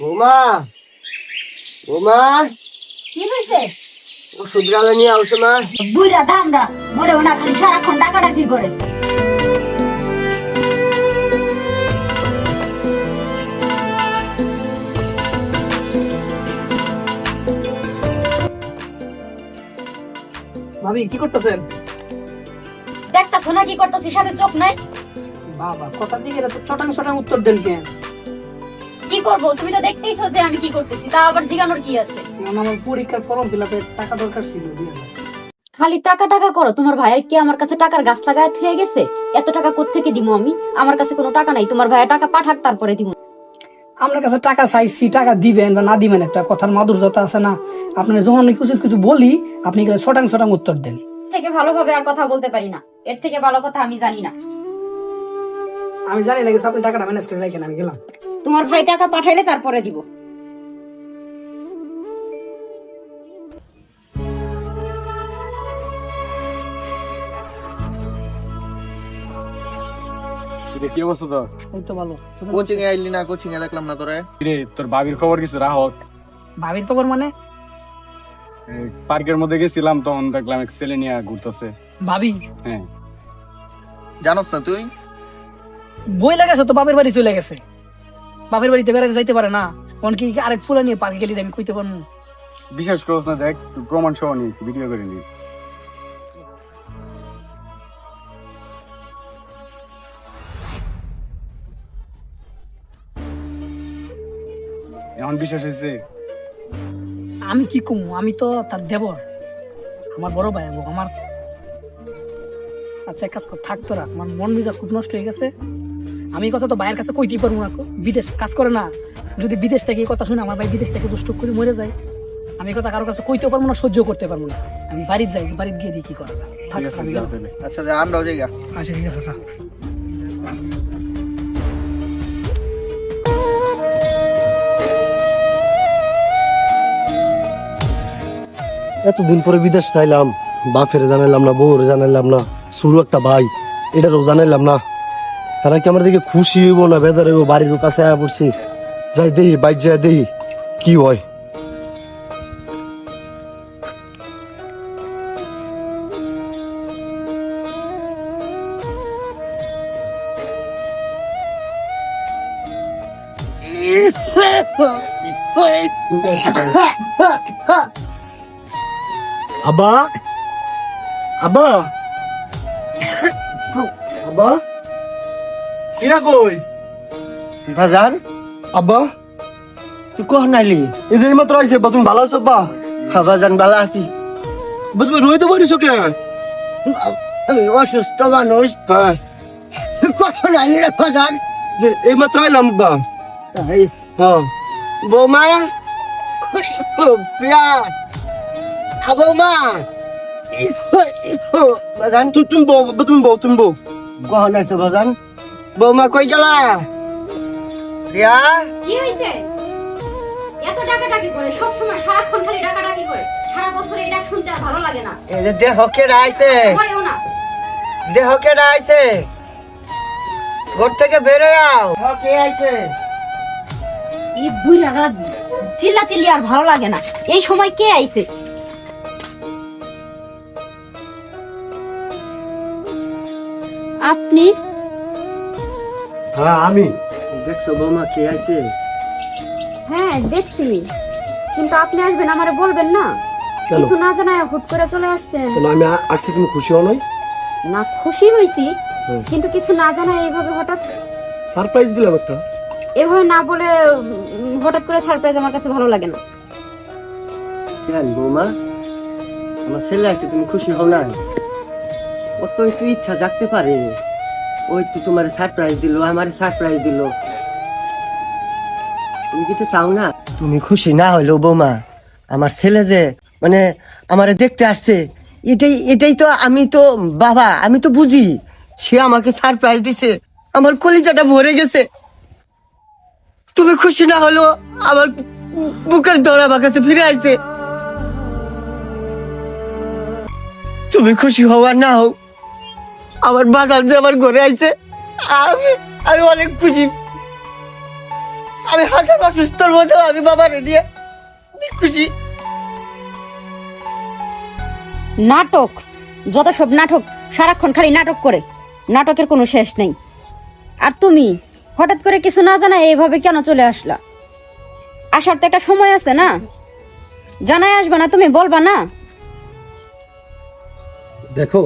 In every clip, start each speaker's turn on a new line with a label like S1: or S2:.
S1: বৌমা বৌমা।
S2: কি হয়েছে
S1: ওষুধ গালা নিয়ে আসছে মা।
S2: বুড়া দামরা মরেও না খালি সারাক্ষণ টাকা ডাকি করে।
S3: ভাবি কি করতেছেন?
S2: দেখতাছো না কি করতেছি সাথে চোখ নাই?
S3: বাবা কথা জিজ্ঞেস তো চটাং চটাং উত্তর দেন কেন?
S2: কি করব? তুমি তো দেখতেইছো যে আমি কি করতেছি তা আবার জিগানোর কি আছে?
S3: আমার পরীক্ষার ফর্ম ফিল টাকা দরকার ছিল
S2: খালি টাকা টাকা করো তোমার ভাইয়ের কি আমার কাছে টাকার গাছ লাগায় থুয়ে গেছে? এত টাকা কোত্থেকে দিমু আমি? আমার কাছে কোনো টাকা নাই তোমার ভাইয়ের টাকা পাঠাক তারপরে দিমু।
S3: আপনার কাছে টাকা চাইছি টাকা দিবেন বা না দিবেন একটা কথার মাধুর্যতা আছে না? আপনার যখন আমি কিছু কিছু বলি আপনি গেলে ছটাং ছটাং উত্তর দেন।
S2: থেকে ভালোভাবে আর কথা বলতে পারি না। এর থেকে ভালো কথা আমি জানি না।
S3: আমি জানি না কিছু আপনি টাকাটা ম্যানেজ করে রাখেন আমি গেলাম।
S2: তোমার ভাই টাকা পাঠাইলে তারপরে দিব।
S4: কিরে, কি অবস্থা তোর?
S3: এই তো ভালো।
S5: কোচিং এ আইলি না কোচিং এ দেখলাম না তোরে।
S4: কিরে তোর ভাবির খবর কিছু রাহস
S3: ভাবির খবর মানে?
S4: পার্কের মধ্যে গেছিলাম তখন দেখলাম এক ছেলে নিয়ে ঘুরতেছে।
S3: ভাবি?
S4: হ্যাঁ।
S5: জানোস না তুই?
S3: বই লাগাছে তো বাপের বাড়ি চলে গেছে। বাপের বাড়িতে বেড়াতে যাইতে পারে না। কোন কি আরেক ফুলা নিয়ে পার্কে গেলি আমি কইতে পারব
S4: বিশ্বাস করছ না দেখ প্রমাণ সহ নি ভিডিও করে নি এখন বিশ্বাস হয়েছে?
S3: আমি কি কমু? আমি তো তার দেবর। আমার বড় ভাই আমার আচ্ছা এক কাজ কর থাকতো রাখ আমার মন মেজাজ খুব নষ্ট হয়ে গেছে। আমি কথা তো ভাইয়ের কাছে কইতেই পারব না বিদেশ কাজ করে না। যদি বিদেশ থেকে এই কথা শুনে আমার ভাই বিদেশ থেকে দুষ্ট করে মরে যায় আমি কথা কারোর কাছে কইতেও পারব না সহ্য করতে পারব না। আমি বাড়িতে যাই বাড়িতে গিয়ে দেখি কি করা যায়।
S5: আচ্ছা আমরাও
S3: আচ্ছা ঠিক আছে স্যার
S6: এতদিন পরে বিদেশ চাইলাম বাপের জানাইলাম না বউর জানাইলাম না শুরু একটা ভাই এটারও জানাইলাম না। তারা কি আমার দিকে খুশি হইব না বেদার হইব? বাড়ির কাছে আয়া পড়ছি। যাই দেই বাইক যাই দেই। কি হয়? আব্বা? আব্বা? আব্বা?
S1: কিরা কই?
S6: বাজান আব্বা?
S1: তুই কহ নাইলি?
S6: এই যে এইমাত্র আইছে বা তুমি ভালো আছো আব্বা?
S1: বাজান বালা আছি।
S6: বা তুমি রইতে পারিছো কে?
S1: আমি অসুস্থ মানুষ।
S6: হ্যাঁ।
S1: তুই কহ নাইলি রে বাজান
S6: যে এইমাত্র আইলাম আব্বা।
S1: এই
S6: হ্যাঁ।
S1: বৌমা ইসো ইসো। বাজান।
S6: তুমি তুমি বউ তুমি বউ তুমি বউ।
S1: কহ নাইছো বাজান? বৌমা কই গেলা? প্রিয়া
S2: কি হইছে? এত করে সব সময় সারাক্ষণ খালি করে। সারা বছর এই ডাক শুনতে আর ভালো লাগে না।
S1: এই যে দেহ কেডা আইছে?
S2: না।
S1: দেহ কেডা আইছে? ঘর থেকে বেরো আও। কে আইছে?
S2: এই বুড়ারা চিল্লা চিল্লি আর ভালো লাগে না। এই সময় কে আইছে? আপনি
S6: হ্যাঁ আমি।
S1: দেখছ বৌমা কে আইছে?
S2: হ্যাঁ দেখছি। কিন্তু আপনি আসবেন আমারে বলবেন না।
S6: কেন?
S2: কিছু না জানায় হুট করে চলে আসছেন।
S6: কেন আমি আসছি তুমি খুশি হও নাই?
S2: না খুশি হইছি কিন্তু কিছু না জানায় এইভাবে হঠাৎ
S6: সারপ্রাইজ দিলাম একটা।
S2: এভাবে না বলে উম, হঠাৎ করে সারপ্রাইজ আমার কাছে ভালো লাগে না।
S1: কেন বৌমা? আমার ছেলে আছে তুমি খুশি হও না ওর তো একটু ইচ্ছা জাগতে পারে। ওই তো তোমার সারপ্রাইজ দিল, আমার সারপ্রাইজ দিল। তুমি কিছু চাও না? তুমি খুশি না হইল বৌমা, আমার ছেলে যে মানে আমারে দেখতে আসছে, এটাই এটাই তো আমি তো বাবা, আমি তো বুঝি, সে আমাকে সারপ্রাইজ দিছে, আমার কলিজাটা ভরে গেছে। তুমি খুশি না হলো আমার বুকের আমার কাছে ফিরে আইছে। তুমি খুশি হও আর না হও আমার বাজার যে আমার ঘরে আইছে আমি আমি অনেক খুশি। আমি হাজার অসুস্থর মধ্যেও আমি বাবার নিয়ে খুশি।
S2: নাটক যত সব নাটক সারাক্ষণ খালি নাটক করে নাটকের কোনো শেষ নেই। আর তুমি হঠাৎ করে কিছু না জানা এইভাবে কেন চলে আসলা? আসার তো একটা সময় আছে না? জানাই আসবে না তুমি বলবা না?
S6: দেখো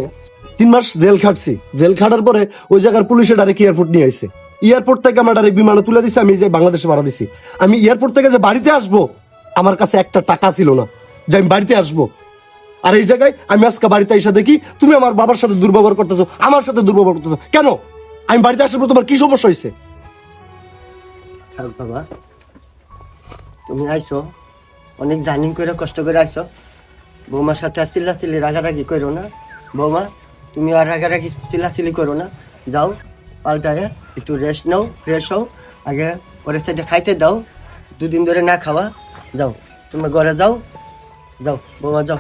S6: তিন মাস জেল খাটছি। জেল খাটার পরে ওই জায়গার পুলিশে ডাইরেক্ট এয়ারপোর্ট নিয়ে আইছে। এয়ারপোর্ট থেকে আমার ডাইরেক্ট বিমানে তুলে দিছে, আমি যে বাংলাদেশে ভাড়া দিছি। আমি এয়ারপোর্ট থেকে যে বাড়িতে আসব, আমার কাছে একটা টাকা ছিল না, যে আমি বাড়িতে আসব। আর এই জায়গায় আমি আজকে বাড়িতে এসে দেখি, তুমি আমার বাবার সাথে দুর্ব্যবহার করতেছো, আমার সাথে দুর্ব্যবহার করতেছো। কেন? আমি বাড়িতে আসার পর তোমার কি সমস্যা হয়েছে?
S1: বাবা, তুমি আইছো, অনেক জার্নিং করে কষ্ট করে আইছো। বৌমার সাথে চিল্লাচিল্লি, রাগারাগি করো না। বৌমা তুমি আর আগে রাগারাগি চিলাচিলি করো না। যাও পাল্টায় একটু রেস্ট নাও ফ্রেশ হও। আগে ওরে সাইডে খাইতে দাও। দুদিন ধরে না খাওয়া। যাও, তোমরা ঘরে যাও। যাও, বৌমা, যাও।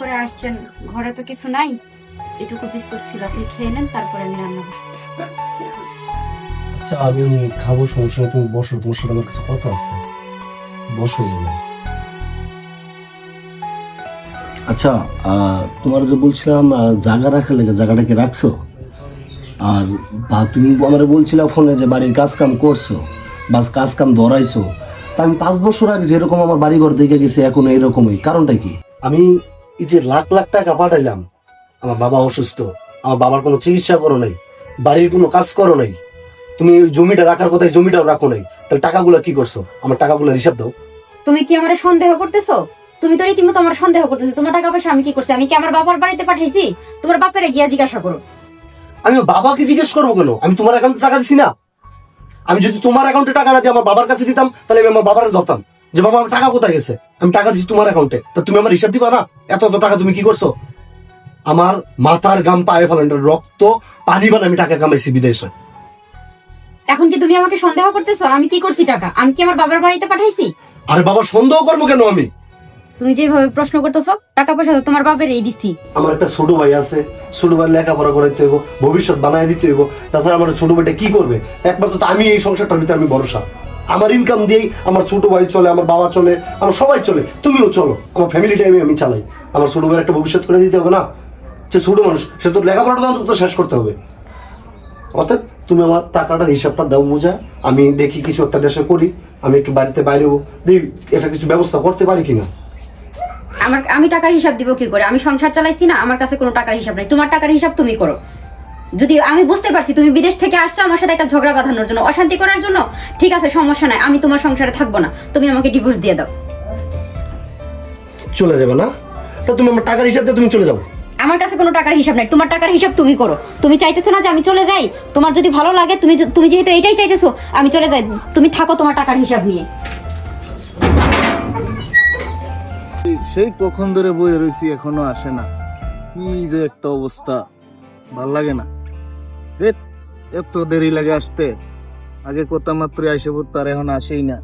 S2: করে আসছেন, ঘরে তো কিছু নাই। এটুকু বিস্কুট ছিল, আপনি খেয়ে নেন, তারপরে আমি রান্না করব
S6: আচ্ছা আমি খাব, সমস্যা তুমি বসো, তোমার আমার কিছু কথা আছে। বসো যাবে আচ্ছা তোমার যে বলছিলাম জায়গা রাখার লেগে, জায়গাটা কি রাখছো? আর, বা তুমি আমার বলছিলা ফোনে যে বাড়ির কাজ কাম করছ বাস কাজ কাম ধরাইছো। তা আমি পাঁচ বছর আগে যেরকম আমার বাড়ি ঘর দেখে গেছি, এখন এইরকমই কারণটা কি? আমি এই যে লাখ লাখ টাকা পাঠাইলাম আমার বাবা অসুস্থ আমার বাবার কোনো চিকিৎসা করো নাই বাড়ির কোনো কাজ করো নাই তুমি ওই জমিটা রাখার কথা জমিটাও রাখো নাই তাহলে টাকাগুলো কি করছ? আমার টাকাগুলো হিসাব দাও।
S2: তুমি কি আমার সন্দেহ করতেছো? তুমি তো রীতিমতো আমার সন্দেহ করতেছো তোমার টাকা পয়সা আমি কি করছি? আমি কি আমার বাবার বাড়িতে পাঠাইছি তোমার বাপেরে গিয়া জিজ্ঞাসা করো।
S6: আমি বাবাকে জিজ্ঞেস করব কেন? আমি তোমার অ্যাকাউন্টে টাকা দিছি না। আমি যদি তোমার অ্যাকাউন্টে টাকা না দিয়ে আমার বাবার কাছে দিতাম তাহলে আমি আমার বাবার ধরতাম। যে বাবা আমার টাকা কোথায় গেছে? আমি টাকা দিচ্ছি তোমার অ্যাকাউন্টে তা তুমি আমার হিসাব দিবা না? এত এত টাকা তুমি কি করছ? আমার মাথার গাম পায়ে ফেলেন রক্ত পানি বান আমি টাকা কামাইছি বিদেশে।
S2: এখন কি তুমি আমাকে সন্দেহ করতেছো? আমি কি করছি টাকা? আমি কি আমার বাবার বাড়িতে পাঠাইছি?
S6: আরে বাবা সন্দেহ করব কেন আমি?
S2: তুমি যেভাবে প্রশ্ন করতেছো টাকা পয়সা তো তোমার বাপের এই দিচ্ছি।
S6: আমার একটা ছোট ভাই আছে। ছোট ভাই লেখাপড়া করাইতে হইব ভবিষ্যৎ বানাই দিতে হইব। তাছাড়া আমার ছোট ভাইটা কি করবে? একবার তো আমি এই সংসারটার ভিতরে আমি ভরসা। আমার ইনকাম দিয়েই আমার ছোট ভাই চলে, আমার বাবা চলে, আমার সবাই চলে। তুমিও চলো, আমার ফ্যামিলি আমি আমি চালাই। আমার ছোট ভাইয়ের একটা ভবিষ্যৎ করে দিতে হবে না? সে ছোট মানুষ, সে তো লেখাপড়াটা অন্তত শেষ করতে হবে। অর্থাৎ তুমি আমার টাকাটার হিসাবটা দাও বোঝা, আমি দেখি কিছু একটা দেশে করি, আমি একটু বাড়িতে বাইরে দেখি এটা কিছু ব্যবস্থা করতে পারি কিনা।
S2: আমার, আমি টাকার হিসাব দিব কি করে? আমি সংসার চালাইছি না, আমার কাছে কোনো টাকার হিসাব নাই। তোমার টাকার হিসাব তুমি করো। যদি আমি বুঝতে পারছি তুমি বিদেশ থেকে আসছো আমার সাথে একটা ঝগড়া বাঁধানোর জন্য অশান্তি করার জন্য ঠিক আছে সমস্যা নাই আমি তোমার সংসারে থাকব না। তুমি আমাকে ডিভোর্স দিয়ে দাও।
S6: চলে যাবে না? তা তুমি আমার টাকার হিসাব দিয়ে তুমি চলে যাও।
S2: আমার কাছে কোনো টাকার হিসাব নাই তোমার টাকার হিসাব তুমি করো। তুমি চাইতেছো না যে আমি চলে যাই তোমার যদি ভালো লাগে তুমি তুমি যেহেতু এটাই চাইতেছো আমি চলে যাই তুমি থাকো তোমার টাকার হিসাব নিয়ে।
S7: সেই কখন ধরে বয়ে রয়েছি এখনও আসে না। কি যে একটা অবস্থা ভালো লাগে না। এত দেরি লাগে আসতে। আগে কত মাত্র আইসে পড়তো আর এখন আসেই না।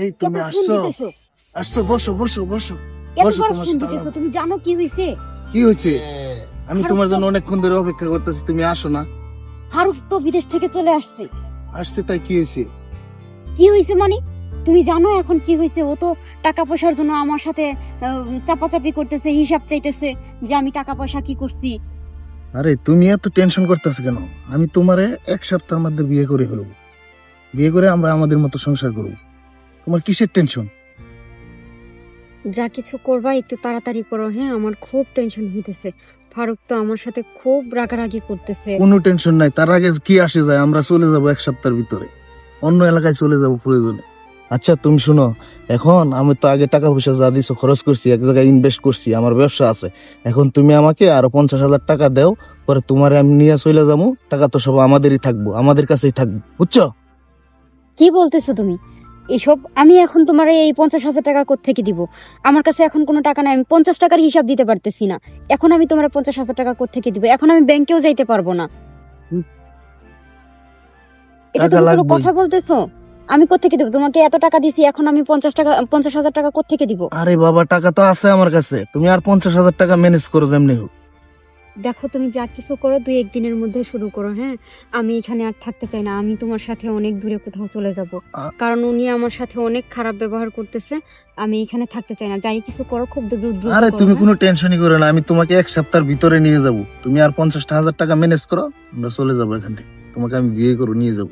S7: এই তুমি আসছো? আসছো বসো বসো বসো। বসো তোমার
S2: তুমি জানো কি হয়েছে
S7: কি হয়েছে আমি তোমার জন্য অনেকক্ষণ ধরে অপেক্ষা করতেছি তুমি আসো না।
S2: ফারুক তো বিদেশ থেকে চলে আসছে।
S7: আসছে তাই কি হয়েছে
S2: কি হয়েছে মানে? তুমি জানো এখন কি হয়েছে? ও তো টাকা পয়সার জন্য আমার সাথে চাপাচাপি করতেছে হিসাব চাইতেছে যে আমি টাকা পয়সা কি করছি।
S7: আরে তুমি এত টেনশন করতেছো কেন? আমি তোমারে এক সপ্তাহের মধ্যে বিয়ে করে ফেলব। বিয়ে করে আমরা আমাদের মতো সংসার করব। তোমার কিসের টেনশন
S8: যা কিছু করবা একটু তাড়াতাড়ি করো হ্যাঁ? আমার খুব টেনশন হইতেছে। ফারুক তো আমার সাথে খুব রাগারাগি করতেছে।
S7: কোনো টেনশন নাই। তার আগে কি আসে যায় আমরা চলে যাব এক সপ্তাহের ভিতরে। অন্য এলাকায় চলে যাব প্রয়োজনে। আচ্ছা তুমি শুনো এখন আমি তো আগে টাকা পয়সা যা দিছো খরচ করছি এক জায়গায় ইনভেস্ট করছি আমার ব্যবসা আছে। এখন তুমি আমাকে আরও পঞ্চাশ হাজার টাকা দাও পরে তোমারে আমি নিয়ে চলে যাব টাকা তো সব আমাদেরই থাকব আমাদের কাছেই থাকব বুঝছ?
S2: কি বলতেছো তুমি?
S8: এসব আমি এখন তোমার এই পঞ্চাশ হাজার টাকা থেকে দিব? আমার কাছে এখন কোনো টাকা নাই আমি পঞ্চাশ টাকার হিসাব দিতে পারতেছি না। এখন আমি তোমার পঞ্চাশ হাজার টাকা থেকে দিব? এখন আমি ব্যাংকেও যাইতে পারব না। এটা তুমি কোনো কথা বলতেছো? আমি কোত্থেকে দেবো? তোমাকে এত টাকা দিছি এখন আমি পঞ্চাশ টাকা পঞ্চাশ হাজার টাকা কোত্থেকে দিব?
S7: আরে বাবা টাকা তো আছে আমার কাছে। তুমি আর পঞ্চাশ হাজার টাকা ম্যানেজ করো যেমনি হোক।
S8: দেখো তুমি যা কিছু করো দুই একদিনের মধ্যে শুরু করো হ্যাঁ? আমি এখানে আর থাকতে চাই না আমি তোমার সাথে অনেক দূরে কোথাও চলে যাব। কারণ উনি আমার সাথে অনেক খারাপ ব্যবহার করতেছে আমি এখানে থাকতে চাই না। যাই কিছু করো খুব দ্রুত দ্রুত
S7: আরে তুমি
S8: হ্যাঁ?
S7: কোনো টেনশনই করো না আমি তোমাকে এক সপ্তাহের ভিতরে নিয়ে যাব। তুমি আর পঞ্চাশটা হাজার টাকা ম্যানেজ করো আমরা চলে যাব এখান থেকে। তোমাকে আমি বিয়ে করে নিয়ে যাব।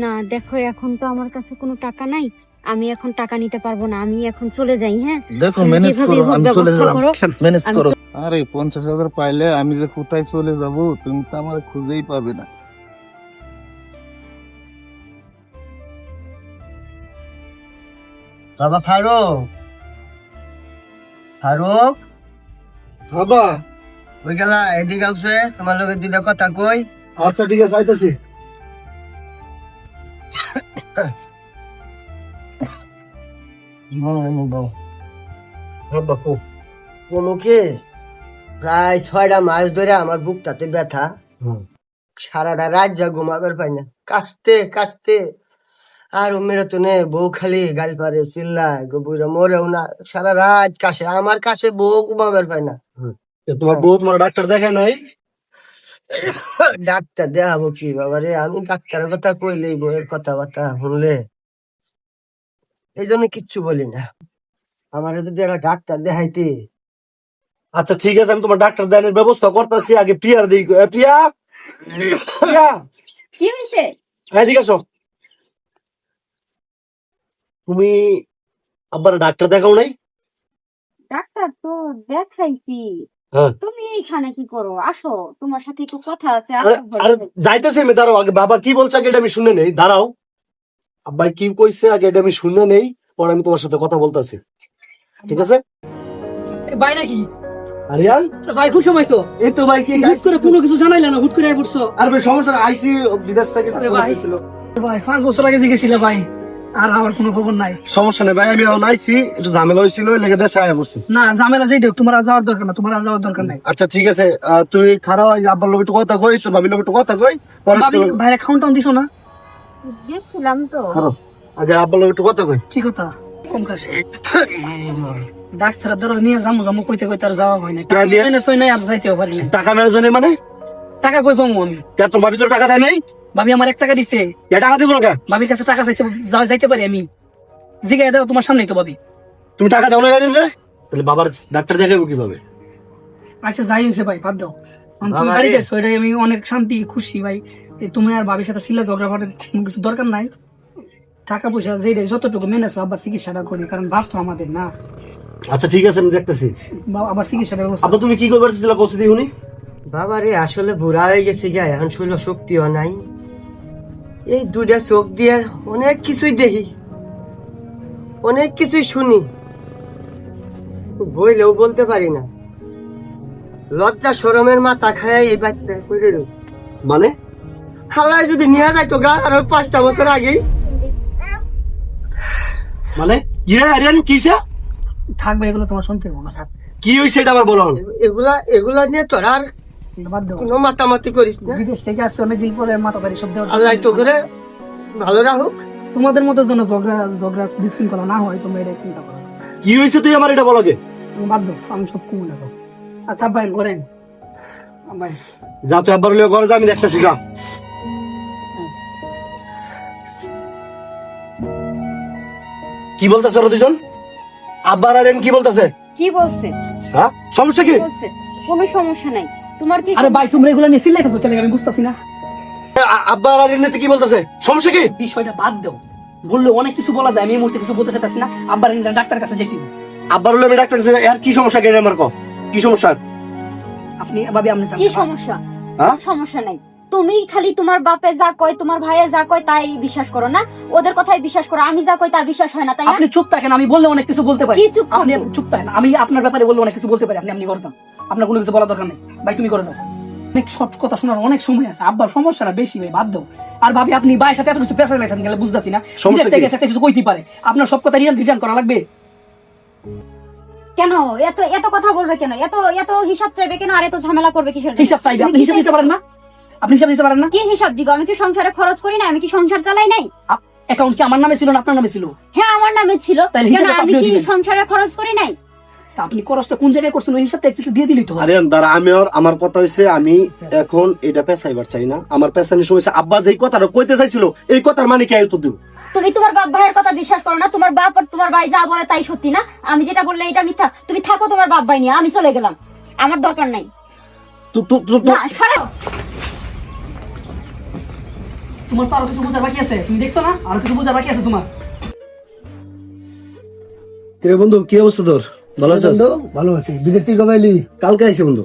S8: না দেখো এখন তো আমার কাছে কোনো টাকা নাই। আমি এখন টাকা নিতে পারব না আমি এখন চলে যাই হ্যাঁ?
S7: দেখো ম্যানেজ করো আমি চলে
S8: করো।
S7: ম্যানেজ করো। আরে পঞ্চাশ হাজার পাইলে আমি যে কোথায় চলে যাব তুমি তো আমার খুঁজেই পাবে না।
S1: বাবা ফারুক! ফারুক!
S6: বাবা!
S1: ওই গেলা? এদিকে আছে তোমার লগে দুটা কথা কই।
S6: আচ্ছা ঠিক আছে আইতাছি। বাবা
S1: কোনোকে প্রায় ছয়টা মাস ধরে আমার বুকটাতে ব্যথা।
S6: হুম।
S1: সারাটা রাত যা ঘুমাবার পাই না। কাশতে কাশতে। আর মেরে তো নে বউ খালি গাল পারে চিল্লায় গোবুরা মরেও না। সারা রাত কাশে। আমার কাছে বউ ঘুমাবার পায় না।
S6: তোমার বউ তোমার ডাক্তার দেখায় নাই?
S1: ডাক্তার দেখাবো কি বাবা রে? আমি ডাক্তারের কথা কইলেই বউয়ের কথাবার্তা শুনলে। এই জন্য কিচ্ছু বলি না। আমার যদি একটা ডাক্তার দেখাইতে।
S6: আচ্ছা ঠিক আছে আমি তোমার ডাক্তার দেনের ব্যবস্থা করতেছি। আগে প্রিয়ার দিই প্রিয়া? প্রিয়া?
S2: কি হয়েছে
S6: এদিকে আসো। তুমি আবার ডাক্তার দেখাও নাই?
S2: ডাক্তার তো দেখাইছি।
S6: হ্যাঁ।
S2: তুমি এইখানে কি করো? আসো তোমার সাথে একটু কথা আছে
S6: আরে যাইতেছি আমি দাঁড়াও আগে বাবা কি বলছে আগে এটা আমি শুনে নেই দাঁড়াও। আব্বাই কি কইছে আগে এটা আমি শুনে নেই পরে আমি তোমার সাথে কথা বলতেছি। ঠিক আছে?
S3: এ ভাই নাকি?
S6: আরিয়ান
S3: ভাই খুব সময়ছো
S6: এই তো ভাই কি
S3: হুট করে কোনো কিছু জানাইলে না হুট করে আই পড়ছো।
S6: আর ভাই সমস্যা আইসি বিদেশ থেকে
S3: ভাই। ভাই পাঁচ বছর আগে জিগেছিলে ভাই। আর আমার কোনো খবর নাই।
S6: সমস্যা নেই ভাই আমি এখন একটু ঝামেলা হয়েছিল ওই লেগে দেশে আয়া পড়ছি।
S3: না ঝামেলা যেই হোক তোমার যাওয়ার দরকার না তোমার যাওয়ার দরকার নাই।
S6: আচ্ছা ঠিক আছে তুই খারাপ আব্বার লোক একটু কথা কই তোর ভাবির লোক একটু কথা কই পরে
S3: ভাবি ভাইয়ের খাউন টাউন দিছো না?
S8: দেখছিলাম তো।
S6: আগে আব্বার লোক একটু কথা কই।
S3: কি কথা? কম খাস ডাক্তার দরজ নিয়ে যামু যামু কইতে কইতে আর যাওয়া হয় না? টাকা সই নাই আর যাইতেও পারি না
S6: টাকা মেরে জন্য মানে?
S3: টাকা কই পাবো আমি?
S6: কে তোর ভাবি তোর টাকা দেয় নাই?
S3: ভাবি আমার এক টাকা দিছে।
S6: টাকা দিব না
S3: ভাবির কাছে টাকা চাইতে যাইতে পারি আমি। জিগাই দাও তোমার সামনেই তো ভাবি।
S6: তুমি টাকা দাও না জানেন রে তাহলে বাবার ডাক্তার দেখাবো কীভাবে?
S3: আচ্ছা যাই হয়েছে ভাই বাদ দাও। আমি তুমি
S1: বাবা
S3: বাড়ি। যাচ্ছ এটাই আমি অনেক শান্তি খুশি ভাই। তুমি আর ভাবির সাথে সিলা ঝগড়া করার কোনো কিছু দরকার নাই। টাকা পয়সা যেটা যতটুকু মেনেছো আবার চিকিৎসাটা করি কারণ বাপ তো আমাদের না।
S6: আচ্ছা ঠিক আছে আমি দেখতেছি।
S3: বা- আবার চিকিৎসাটা ব্যবস্থা
S6: আব্বা তুমি কি করবার ছিল কৌশি উনি
S1: বাবা রে আসলে বুড়া হয়ে গেছে গা এখন শৈল শক্তিও নাই। এই দুটা চোখ দিয়ে অনেক কিছুই দেখি। অনেক কিছুই শুনি। বইলেও বলতে পারি না। লজ্জা সরমের মাথা খায় এই বাচ্চা করে
S6: মানে?
S1: হালায় যদি নিয়ে যাইতো গা আর পাঁচটা বছর আগেই
S6: মানে? ইয়ে আরিয়ান কিসা
S3: থাকবে এগুলো তোমার শুনতে
S6: কি হয়েছে এটা আবার বলো।
S1: এগুলা এগুলা নিয়ে তোর আর কোনো মাতামাতি করিস না।
S3: বিদেশ থেকে আসছে অনেকদিন পরে মাথা সব দেওয়ার
S1: আল্লাহ তো করে ভালো রাখুক।
S3: তোমাদের মতো যেন ঝগড়া ঝগড়া বিশৃঙ্খলা না হয় তোমরা এটাই চিন্তা করো।
S6: কি হইছে তুই আমার এটা বলো গে
S3: বাদ দাও আমি সব কমে নেব আচ্ছা ভাই করেন
S6: যা তুই আব্বার লিয়ে ঘরে যা আমি দেখতেছি যা। কি বলতেছে ওরা দুজন আব্বার আর কি বলতেছে?
S2: কি বলছে?
S6: হ্যাঁ? সমস্যা কি
S2: বলছে? কোনো সমস্যা নাই। তোমার কি
S3: আরে ভাই তোমরা এগুলো নিয়ে চিল্লাইতেছো কেন আমি বুঝতাছি না।
S6: আব্বা আব্বার আর এমনিতে কি বলতেছে? সমস্যা কি?
S3: বিষয়টা বাদ দাও। বললে অনেক কিছু বলা যায় আমি এই মুহূর্তে কিছু বলতে চাইতাছি না। আব্বার ডাক্তার কাছে যেতে হবে।
S6: আব্বার হলো আমি ডাক্তার কাছে আর কি সমস্যা কেন আমার কো? কি সমস্যা?
S3: আপনি ভাবে আপনি
S2: কি সমস্যা?
S6: হ্যাঁ?
S2: সমস্যা নাই। তুমি খালি তোমার বাপে যা কয় তোমার ভাইয়ে যা কয় তাই বিশ্বাস করো না? ওদের কথাই বিশ্বাস করো আমি যা কই তা বিশ্বাস হয় না তাই না?
S3: আপনি চুপ থাকেন আমি বললে অনেক কিছু বলতে পারি।
S2: কি চুপ
S3: আপনি চুপ থাকেন আমি আপনার ব্যাপারে বললে অনেক কিছু বলতে পারি আপনি আপনি করে যান। আপনার কোনো কিছু বলা দরকার নেই। ভাই তুমি করে যাও। অনেক সব কথা শোনার অনেক সময় আছে। আব্বার সমস্যাটা বেশি ভাই বাদ দাও। আর ভাবি আপনি ভাইয়ের সাথে এত কিছু পেশা লাইছেন গেলে বুঝতেছি না।
S6: সমস্যা
S3: থেকে সাথে কিছু কইতে পারে। আপনার সব কথা রিটার্ন রিটার্ন করা লাগবে?
S2: কেন? এত এত কথা বলবে কেন? এত এত হিসাব চাইবে কেন? আর এত ঝামেলা করবে কিসের
S3: হিসাব চাইবে আপনি হিসাব দিতে পারেন না? আপনি হিসাব দিতে পারেন না?
S2: কি হিসাব দিব? আমি কি সংসারে খরচ করি না আমি কি সংসার চালাই নাই?
S3: অ্যাকাউন্ট কি আমার নামে ছিল না আপনার নামে ছিল?
S2: হ্যাঁ আমার নামে ছিল।
S3: তাহলে
S2: কেন আমি কি সংসারে খরচ করি নাই?
S3: আপনি খরচটা কোন জায়গায় করছেন? ওই হিসাবটা এক্সিট দিয়ে দিলি তো
S6: আরে দাঁড়া আমি ওর আমার কথা হইছে আমি এখন এটা পেশাইবার চাই না। আমার পেশানি সময় হইছে, আব্বা যেই কথাটা কইতে চাইছিল এই কথার মানে কি দিও?
S2: তুমি তোমার বাপ ভাইয়ের কথা বিশ্বাস করো না। তোমার বাপ আর তোমার ভাই যা বলে তাই সত্যি না? আমি যেটা বললে এটা মিথ্যা। তুমি থাকো তোমার বাপ ভাই নিয়ে আমি চলে গেলাম। আমার দরকার নাই।
S6: তো- তো- তো-
S3: তোমার তো আরও কিছু বোঝার বাকি আছে। তুমি দেখছ না? আরও কিছু বোঝার বাকি আছে তোমার।
S6: কিরে বন্ধু কি অবস্থা তোর? ভালো আছিস?
S1: বন্ধু ভালো আছি। বিদেশ থেকে কবে এলি?
S6: কালকে আইছে বন্ধু।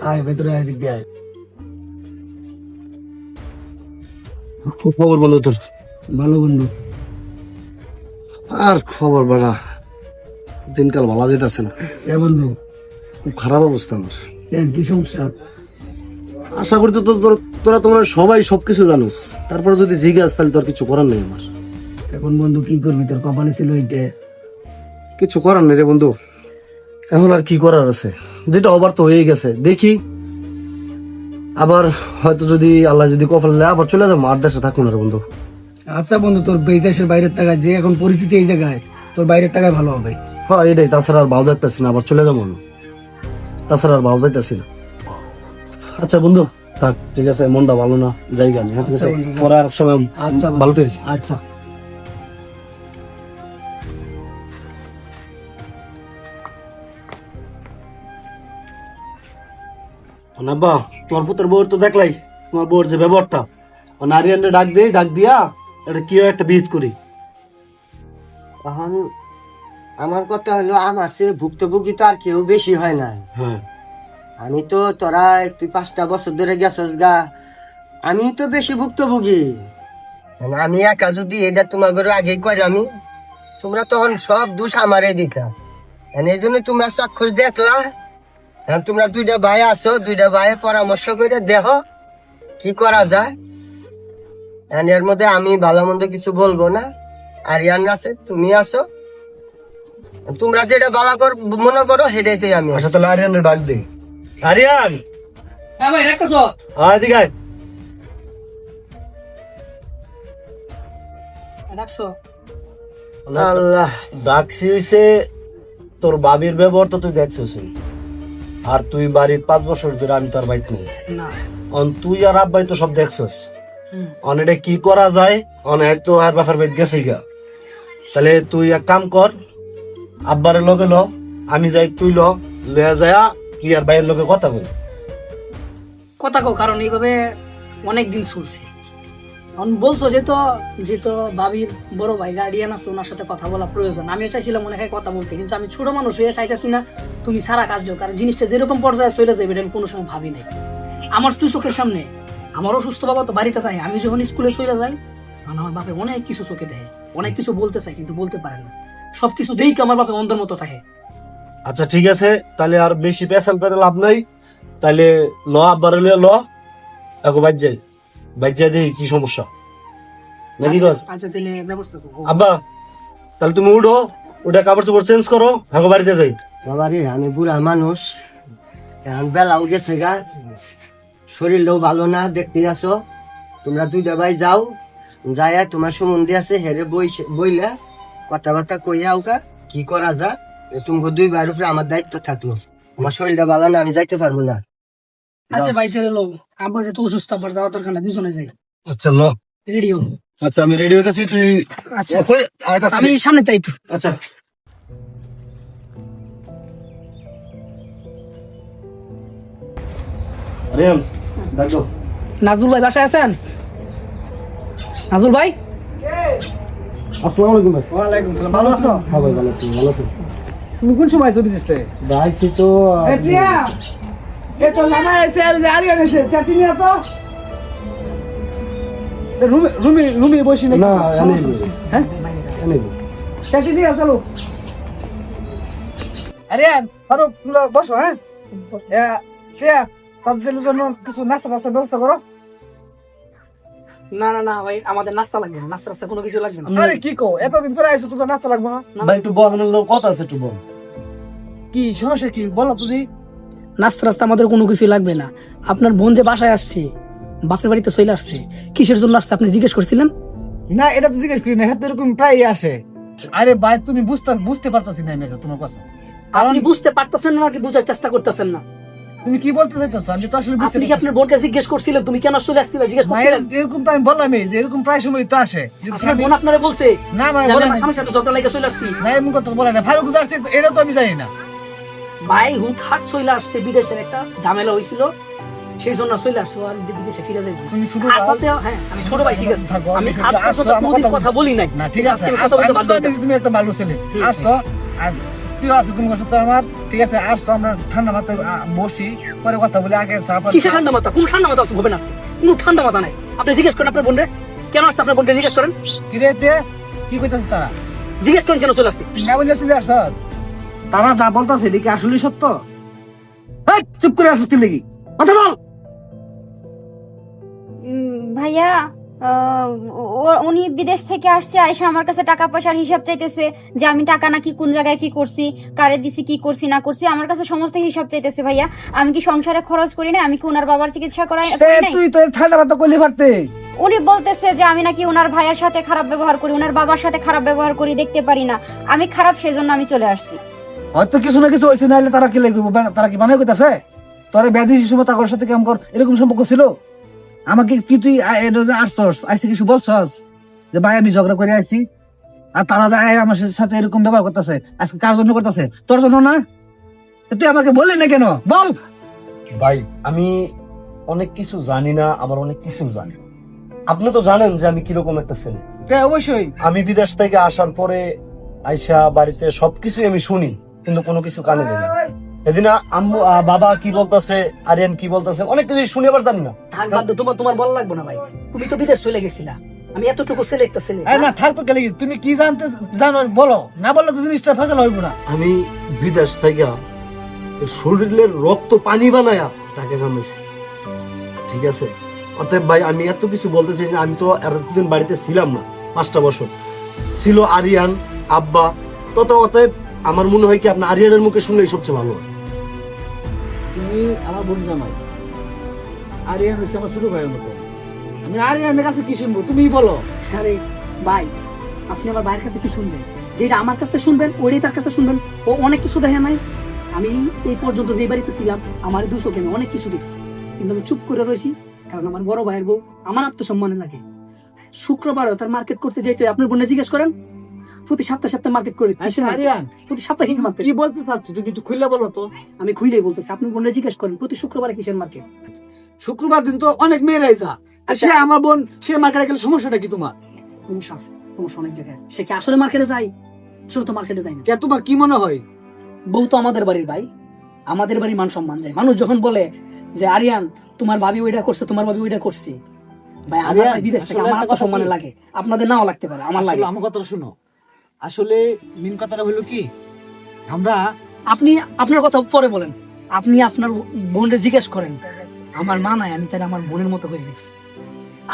S1: আয় ভেতরে আয় দিক দিয়ে আয়।
S6: খুব খবর বন্ধু তোর।
S1: ভালো বন্ধু।
S6: আর খবর বাড়া দিনকাল ভালো যেতেছে না।
S1: এ বন্ধু।
S6: খুব খারাপ অবস্থা আমার।
S1: কি সমস্যা?
S6: আশা করি তো তোরা তোমরা সবাই সবকিছু জানোস। তারপর যদি জিজ্ঞাস তাহলে তোর কিছু করার নেই আমার।
S1: এখন বন্ধু কি করবি? তোর কপালে ছিল এইটা।
S6: কিছু করার নেই রে বন্ধু। এখন আর কি করার আছে? যেটা হবার তো হয়ে গেছে। দেখি। আবার হয়তো যদি আল্লাহ যদি কপাল নেয় আবার চলে যাব। আর দেশে থাকুন রে বন্ধু।
S1: আচ্ছা বন্ধু তোর দেশের বাইরের টাকায় যে এখন পরিস্থিতি এই জায়গায় তোর বাইরের টাকায় ভালো হবে।
S6: হ্যাঁ এটাই। তাছাড়া আর ভাও দেখতেছি না আবার চলে যাব। তাছাড়া আর ভাও দেখতেছি না। আচ্ছা বন্ধু থাক ঠিক আছে মনটা ভালো না জায়গা নেই হ্যাঁ, ঠিক আছে?
S1: আচ্ছা
S6: পরে আর সময়
S1: আচ্ছা
S6: ভালো থাকিস
S1: আচ্ছা।
S6: নাব্বা তোমার পুত্রের বউর তো দেখলাই তোমার বউর যে ব্যবহারটা। ও নারিয়ানরে ডাক দেই ডাক দিয়া এটা কি একটা বিহিত করি।
S1: এখন আমার কথা হলো আমার সে ভুক্তভোগী তো আর কেউ বেশি হয় না
S6: হ্যাঁ।
S1: আমি তো তোরা তুই পাঁচটা বছর ধরে গেছস গা। আমি তো বেশি ভুক্তভোগী। মানে আমি একা যদি এটা তোমাদের আগে করি আমি তোমরা তখন সব দোষ আমারই দিকা মানে এই জন্য তোমরা চাক্ষুষ দেখলা। হ্যাঁ তোমরা দুইটা ভাই আছো দুইটা ভাই পরামর্শ করে দেখো কি করা যায়। এর মধ্যে আমি ভালো মন্দ কিছু বলব না। আরিয়ান আছে তুমি আছো। তোমরা যেটা ভালো কর মনে করো সেটাইতেই আমি।
S6: আচ্ছা তাহলে আরিয়ানরে ডাক দেই আরিয়ান
S3: হ্যাঁ ভাই রাখতেছ?
S6: আয় এদিকে।
S3: রাখছো?
S1: আল্লাহ
S6: ডাকছি হইছে তোর বাবির ব্যবহার তো তুই দেখছিস আর তুই বাড়ির পাঁচ বছর ধরে আমি তোর বাইক নেই। অন তুই আর আব্বাই তো সব দেখছস। অন এটা কি করা যায়? অন এক তো আর বাফার বাইক গেছে গা। তাহলে তুই এক কাম কর আব্বারের লগে ল আমি যাই তুই ল লয়া যায়া আর বাইরের লগে কথা বল
S3: কথা কো কারণ এইভাবে অনেক দিন চলছে। এখন বলছো যে তো যে তো ভাবির বড় ভাই গার্ডিয়ান আছে, ওনার সাথে কথা বলা প্রয়োজন। আমিও চাইছিলাম মনে হয় কথা বলতে, কিন্তু আমি ছোট মানুষ হয়ে চাইতেছি না, তুমি সারা কাজ দাও, কারণ জিনিসটা যেরকম পর্যায়ে চলে যাবে, এটা আমি কোনো সময় ভাবি নাই। আমার তুই চোখের সামনে, আমার অসুস্থ বাবা তো বাড়িতে থাকে, আমি যখন স্কুলে চলে যাই তখন আমার বাপে অনেক কিছু চোখে দেয়, অনেক কিছু বলতে চাই কিন্তু বলতে পারে না। সবকিছু দেই আমার বাপে অন্ধের মতো থাকে।
S6: আচ্ছা ঠিক আছে তাহলে আর বেশি পেশাল করে লাভ নাই। তাহলে ল আব্বারে ল। এখন বাইর যাই। বাইর যাই দেখি কি সমস্যা। নাকি কস?
S3: আচ্ছা তাহলে ব্যবস্থা
S6: আব্বা তাহলে তুমি উঠো ওটা কাপড় চোপড় চেঞ্জ করো এখন বাড়িতে যাই।
S1: বাবা রে আমি বুড়া মানুষ। এখন বেলাও গেছে গা। শরীরটাও ভালো না দেখতে আসো তোমরা দুইটা ভাই যাও। যাইয়া তোমার সম্বন্ধে আছে হেরে বই বইলে কথাবার্তা কইয়া ওকা কি করা যায়? তোমাকে দুই ভাইয়ের উপরে আমার দায়িত্ব থাকল। আমার শরীরটা ভালো না আমি যাইতে পারব না।
S3: আচ্ছা ভাই তাহলে লোক আবার যে তো অসুস্থ আবার যাওয়ার দরকার না দুজনে যাই।
S6: আচ্ছা ল।
S3: রেডিও।
S6: আচ্ছা আমি রেডি হইতেছি তুই
S3: আচ্ছা। আমি সামনে তাই তো।
S6: আচ্ছা। রিয়ান দেখো
S3: নাজুল ভাই বাসায় আছেন? নাজুল ভাই?
S6: আসসালামু আলাইকুম ভাই।
S1: ওয়ালাইকুম সালাম ভালো আছো?
S6: হ্যাঁ ভাই ভালো আছি ভালো আছি।
S1: তুমি কোন সময় ছবি দিছিলে?
S6: যাইছি তো
S1: প্রিয়া এ তো লামা এসে আর জারি এনেছে চাটি নিয়ে তো। রুমে রুমে রুমে বসি
S6: না এনে
S1: হ্যাঁ?
S6: এনে
S1: চাটি নিয়ে চলো। আরে ফারুক বসো হ্যাঁ? প্রিয়া
S9: তাদের জন্য কিছু নাস্তা নাস্তার ব্যবস্থা করো।
S3: না না না ভাই আমাদের নাস্তা লাগবে না নাস্তা রাস্তা কোনো কিছু লাগবে না।
S9: আরে কি এতদিন পরে আইসো তোমার নাস্তা লাগবে না?
S6: ভাই একটু বল আমার লোক কথা আছে একটু বল।
S9: কি সমস্যা কি? বলো তুমি
S3: নাস্তা রাস্তা আমাদের কোনো কিছুই লাগবে না। আপনার বোন যে বাসায় আসছে বাপের বাড়িতে চলে আসছে কিসের জন্য আসছে আপনি জিজ্ঞেস করছিলেন?
S9: না এটা তো জিজ্ঞেস করি না হ্যাঁ তো এরকম প্রায় আসে। আরে ভাই তুমি বুঝতে বুঝতে পারতাছি না তোমার কথা।
S3: আপনি বুঝতে পারতেছেন না নাকি বোঝার চেষ্টা করতেছেন না?
S9: তুমি কি বলতে চাইতেছো? আমি তো আসলে বুঝতে
S3: আপনি কি আপনার বোনকে জিজ্ঞেস করছিলেন? তুমি কেন চলে আসছিলে? জিজ্ঞেস করছিলেন?
S9: এরকম তো আমি বললামই যে এরকম প্রায় সময় তো আসে।
S3: আপনার বোন আপনারা বলছে
S9: না মানে
S3: আমি আমার সাথে ঝগড়া লাগে চলে আসছি।
S9: না এমন কথা বলে না। ফারুক যাচ্ছে এটা তো আমি জানি না।
S3: ভাই হুট হাট চলে আসছে বিদেশের একটা ঝামেলা হয়েছিল। সেই জন্য চলে আসছে আর বিদেশে ফিরে যাই
S9: তুমি শুধু
S3: হ্যাঁ আমি ছোট ভাই ঠিক আছে। আমি আজ
S9: কথা
S3: বলি নাই।
S9: না ঠিক আছে। তুমি একটা ভালো ছেলে। আসছো আর সাথে আমার। ঠিক আছে আসছো আমরা ঠান্ডা মাথায় বসি পরে কথা বলি আগে চা
S3: কিসে ঠান্ডা মাথা? কোনো ঠান্ডা মাথা হবে না কোনো ঠান্ডা মাথা নাই। আপনি জিজ্ঞেস করেন আপনার বোনরে। কেন আসছে আপনার বোনকে জিজ্ঞেস করেন?
S9: কি রে তে? কি কইতাছে তারা?
S3: জিজ্ঞেস করেন কেন চলে আসছে?
S9: না বললে চলে আসছস? তারা যা বলতাছে এটা কি আসলে সত্য? এই, চুপ করে আসছিস তুই লেগি কথা বল!
S8: উম, ভাইয়া উনি বিদেশ থেকে আসছে আয়সা আমার কাছে টাকা পয়সার হিসাব চাইতেছে যে আমি টাকা নাকি কোন জায়গায় কি করছি কারে দিছি কি করছি না করছি আমার কাছে সমস্ত হিসাব চাইতেছে ভাইয়া। আমি কি সংসারে খরচ করি না আমি কি ওনার বাবার চিকিৎসা করাই?
S9: তুই তো ঠান্ডা মাথা করলি পারতে
S8: উনি বলতেছে যে আমি নাকি ওনার ভাইয়ের সাথে খারাপ ব্যবহার করি ওনার বাবার সাথে খারাপ ব্যবহার করি দেখতে পারি না। আমি খারাপ সেজন্য আমি চলে আসছি।
S9: হয়তো কিছু না কিছু হয়েছে নাহলে তারা কি লাগবে তারা কি বানাই কইতাছে? তোরা ব্যাধি শিশু তার সাথে কেমন কর? এরকম সম্পর্ক ছিল? আমাকে কি তুই আসছস আইসি কিছু বলছস? যে ভাই আমি ঝগড়া করে আইছি। আর তারা যে আমার সাথে এরকম ব্যবহার করতেছে। আজকে কার জন্য করতেছে? তোর জন্য না? তুই আমাকে বললি না কেন? বল!
S6: ভাই আমি অনেক কিছু জানি না আবার অনেক কিছু জানি আপনি তো জানেন যে আমি কীরকম একটা ছেলে।
S9: তে অবশ্যই।
S6: আমি বিদেশ থেকে আসার পরে আইসা বাড়িতে সবকিছু আমি শুনি কিন্তু কোনো কিছু কানে নেই এদিন আম্মু বাবা কি বলতেছে আরিয়ান কি বলতেছে অনেক কিছু শুনে আবার জানি না।
S3: থাক বাদ তোমার তোমার বলা লাগবে না ভাই। তুমি তো বিদেশ চলে গেছিলা। আমি এতটুকু ছেলে একটা ছেলে
S9: আরে না থাক তো গেলে তুমি কি জানতে জানো বলো। না বললে তো জিনিসটা ফেসাল হইব না।
S6: আমি বিদেশ থেকে শরীরের রক্ত পানি বানায়া তাকে কামাইছি ঠিক আছে? অতএব ভাই আমি এত কিছু বলতে চাই যে আমি তো এতদিন বাড়িতে ছিলাম না পাঁচটা বছর। ছিল আরিয়ান আব্বা। তত অতএব আমার মনে হয় কি আপনার আরিয়ানের মুখে শুনলেই সবচেয়ে ভালো হয়।
S9: তুমি আমার বোন জামাই আরিয়ান হচ্ছে আমার ছোট ভাইয়ের মতো। আমি আরিয়ানের কাছে কি শুনব? তুমি বলো।
S3: আরে, ভাই, আপনি আমার ভাইয়ের কাছে কি শুনবেন? যেটা আমার কাছে শুনবেন, ওইটাই তার কাছে শুনবেন। ও অনেক কিছু দেখে নাই। আমি এই পর্যন্ত যে বাড়িতে ছিলাম, আমার দুই চোখে আমি অনেক কিছু দেখছি। কিন্তু আমি চুপ করে রয়েছি, কারণ আমার বড় ভাইয়ের বউ আমার আত্মসম্মানে লাগে। শুক্রবারও তার মার্কেট করতে যাইতে। আপনার বোনে জিজ্ঞেস করেন প্রতি সপ্তাহে সপ্তাহে মার্কেট করে
S9: আচ্ছা আরিয়ান
S3: প্রতি সপ্তাহে মার্কেট
S9: কি বলতে চাচ্ছ? তুমি একটু খুললে বলো তো।
S3: আমি খুইলেই বলতেছি আপনি বোনে জিজ্ঞেস করেন প্রতি শুক্রবারে কিসের মার্কেট
S9: শুক্রবার দিন তো অনেক মেয়েরাই যা। সে আমার বোন সে মার্কেটে গেলে সমস্যাটা কি তোমার?
S3: সমস্যা আছে সমস্যা অনেক জায়গায় আছে। সে কি আসলে মার্কেটে যায়? আসলে তো মার্কেটে যায় না।
S9: তোমার কি মনে হয়?
S3: বউ তো আমাদের বাড়ির ভাই। আমাদের বাড়ির মান সম্মান যায়। মানুষ যখন বলে যে আরিয়ান তোমার ভাবি ওইটা করছে তোমার ভাবি ওইটা করছে। ভাই আমার বিদেশ থেকে আমার
S9: কথা কি?
S3: লাগে। আপনাদের নাও লাগতে পারে আমার লাগে।
S9: আমার কথাটা শুনো। আসলে মেন কথাটা হলো কি, আমরা
S3: আপনি আপনার কথা পরে বলেন। আপনি আপনার বোনরে জিজ্ঞেস করেন, আমার মা নাই, আমি তার আমার বোনের মতো করে দেখছি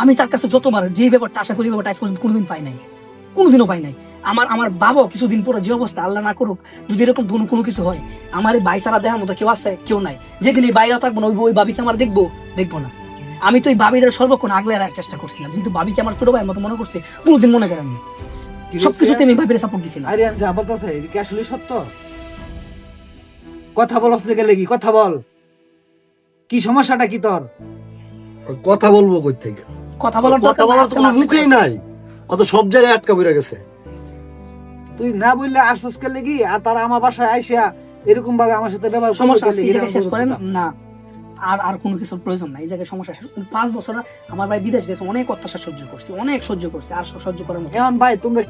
S3: আমি তার কাছে যতবার যে ব্যাপারটা আশা করি ব্যাপারটা আজ পর্যন্ত কোনোদিন পাই নাই। কোনোদিনও পাই নাই। আমার আমার বাবাও কিছুদিন পরে যে অবস্থা, আল্লাহ না করুক, যদি এরকম কোনো কোনো কিছু হয়, আমার এই ভাই সারা দেখার মতো কেউ আছে, কেউ নাই। যেদিন এই বাইরে থাকব না, ওই বাবিকে আমার দেখব দেখব না। আমি তো এই বাবির সর্বক্ষণ আগলে রাখার চেষ্টা করছিলাম, কিন্তু বাবিকে আমার ছোট ভাইয়ের মতো মনে করছে, কোনোদিন মনে করেননি। সবকিছুতে আমি বাবির সাপোর্ট দিছিলাম।
S9: আরিয়ান যা বলতেছে এটা কি আসলে সত্য? কথা বল গেলে কি? কথা বল। কি সমস্যাটা কি তোর?
S6: কথা বলব কই থেকে?
S3: কথা বলার
S6: কথা বলার তো কোনো মুখেই নাই। অত সব জায়গায় আটকা পড়ে গেছে।
S9: তুই না বললে করলে কি? আর তারা আমার বাসায় আইসা এরকম ভাবে আমার সাথে ব্যবহার
S3: সমস্যা আছে শেষ করেন? না। আর আর কোনো কিছুর প্রয়োজন নাই এই জায়গায় সমস্যা শেষ পাঁচ বছর আমার ভাই বিদেশ গেছে অনেক অত্যাচার সহ্য করছে অনেক সহ্য করছে আর সহ্য করার মতো
S9: এখন ভাই তোমরা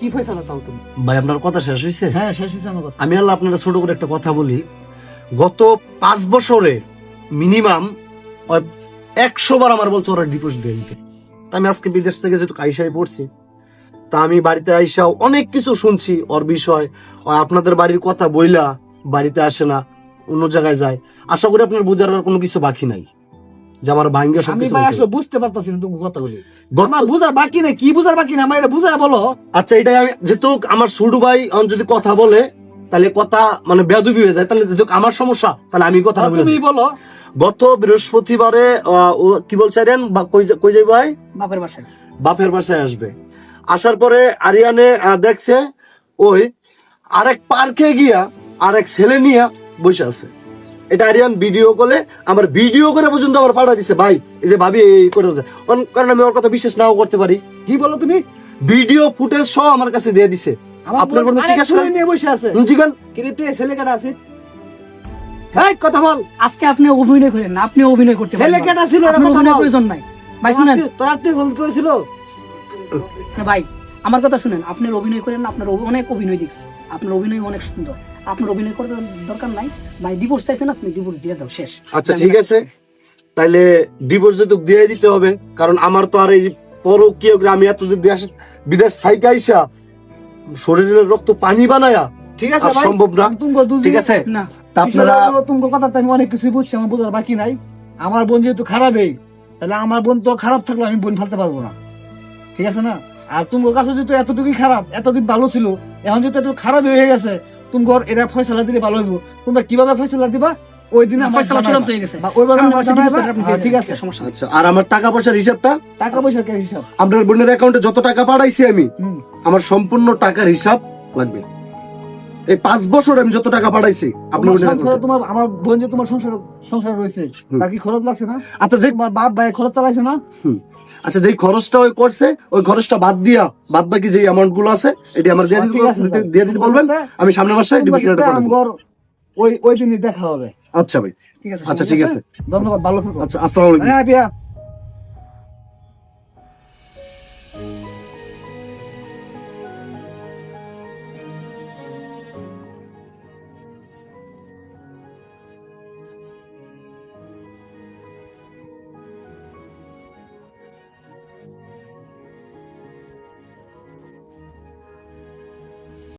S9: কি
S3: ফয়সালা
S9: তাও তুমি?
S6: ভাই আপনার কথা শেষ হয়েছে
S9: হ্যাঁ শেষ হয়েছে আমার কথা।
S6: আমি আল্লাহ আপনারা ছোট করে একটা কথা বলি। গত পাঁচ বছরে মিনিমাম একশো বার আমার বলছে ওরা ডিপোজিট দিয়ে দিতে। তা আমি আজকে বিদেশ থেকে যেহেতু কাইসায় পড়ছি তা আমি বাড়িতে আইসা অনেক কিছু শুনছি ওর বিষয়। ও আপনাদের বাড়ির কথা বইলা বাড়িতে আসে না। অন্য জায়গায় যায়। আশা করি আপনার বোঝার কোনো কিছু বাকি নাই। যে আমার ভাঙ্গে সব কিছু
S9: আসলে বুঝতে পারতাছি না তুমি কথাগুলি। আমার বুঝার বাকি নেই কি বুঝার বাকি নেই? আমার এটা বুঝায় বলো।
S6: আচ্ছা এটা আমি যেহেতু আমার ছোট ভাই অন যদি কথা বলে তাহলে কথা মানে বেদবি হয়ে যায়। তাহলে যেহেতু আমার সমস্যা তাহলে আমি কথা বলে
S9: তুমি বলো।
S6: গত বৃহস্পতিবারে আহ, কি বলছে আরিয়ান? বা কই কই যাই ভাই?
S3: বাপের বাসায়।
S6: বাপের বাসায় আসবে। আসার পরে আরিয়ানে আহ, দেখছে ওই আরেক পার্কে গিয়া আরেক ছেলে নিয়ে বসে আছে। এটা আরিয়ান ভিডিও কলে আমার ভিডিও করে পর্যন্ত আমার পাঠা দিছে ভাই এই যে ভাবি এই করে। কারণ- আমি ওর কথা বিশ্বাস নাও করতে পারি।
S9: কি বলো তুমি?
S6: ভিডিও ফুটেজ সহ আমার কাছে দিয়ে দিছে। আপনার কোনো জিজ্ঞাসা করেন?
S9: নিয়ে বসে আছে।
S6: জিগান।
S9: কিরিপটে ছেলে কাটা আছে? কথা বল।
S3: আজকে আপনি অভিনয় করেন না আপনি অভিনয় করতে পারেন
S9: ছেলে
S3: অভিনয় প্রয়োজন নাই। ভাই শুনেন।
S9: তোর আত্মীয় ফোন করেছিল?
S3: ভাই আমার কথা শুনেন আপনার অভিনয় করেন না আপনার অনেক অভিনয় দেখছি। আপনার অভিনয় অনেক সুন্দর। আপনার অভিনয় করতে দরকার নাই। ভাই ডিভোর্স চাইছেন আপনি ডিভোর্স দিয়ে দাও শেষ।
S6: আচ্ছা ঠিক আছে। তাইলে ডিভোর্স যেহেতু দিয়ে দিতে হবে কারণ আমার তো আর এই পরকীয় গ্রামে এতদিন দেশ বিদেশ থাইকা আইসা শরীরের রক্ত পানি বানায়া
S9: ঠিক আছে
S6: সম্ভব না। ঠিক আছে?
S3: না
S6: আপনারা
S9: তুমি কথা তো আমি অনেক কিছুই বুঝছি আমার বোঝার বাকি নাই। আমার বোন যেহেতু খারাপই তাহলে আমার বোন তো খারাপ থাকলে আমি বোন ফেলতে পারব না। ঠিক আছে না? আর তোমার কাছে যেহেতু এতটুকুই খারাপ এতদিন ভালো ছিল এখন যেহেতু এত খারাপ হয়ে গেছে তোমার এটা ফয়সালা দিলে ভালো হইব। তোমরা কীভাবে ফয়সালা দিবা? ওই দিন আমার
S3: ফয়সালা চূড়ান্ত হয়ে গেছে। আপনি
S9: হ্যাঁ, ঠিক আছে।
S3: সমস্যা
S6: আচ্ছা আর আমার টাকা পয়সার হিসাবটা
S9: টাকা পয়সা কে হিসাব।
S6: আপনার বোনের অ্যাকাউন্টে যত টাকা পাঠাইছি আমি আমার সম্পূর্ণ টাকার হিসাব লাগবে। এই পাঁচ বছর আমি যত টাকা পাঠাইছি আপনার
S9: তোমার আমার বোন যে তোমার সংসার সংসার রয়েছে। তার কি খরচ লাগছে না?
S6: আচ্ছা যে
S9: বাপ ভাই খরচ চালাইছে না?
S6: আচ্ছা যেই খরচটা ওই করছে ওই খরচটা বাদ দিয়া বাদ বাকি যে অ্যামাউন্টগুলো আছে এটি আমার দিয়ে দিতে দিয়ে দিতে বলবেন। আমি সামনের মাসে
S9: ওই ওই দিনই দেখা হবে।
S6: আচ্ছা ভাই।
S3: ঠিক আছে
S6: আচ্ছা ঠিক আছে।
S9: ধন্যবাদ ভালো থাকুন
S6: আচ্ছা আসসালামু আলাইকুম।
S9: হ্যাঁ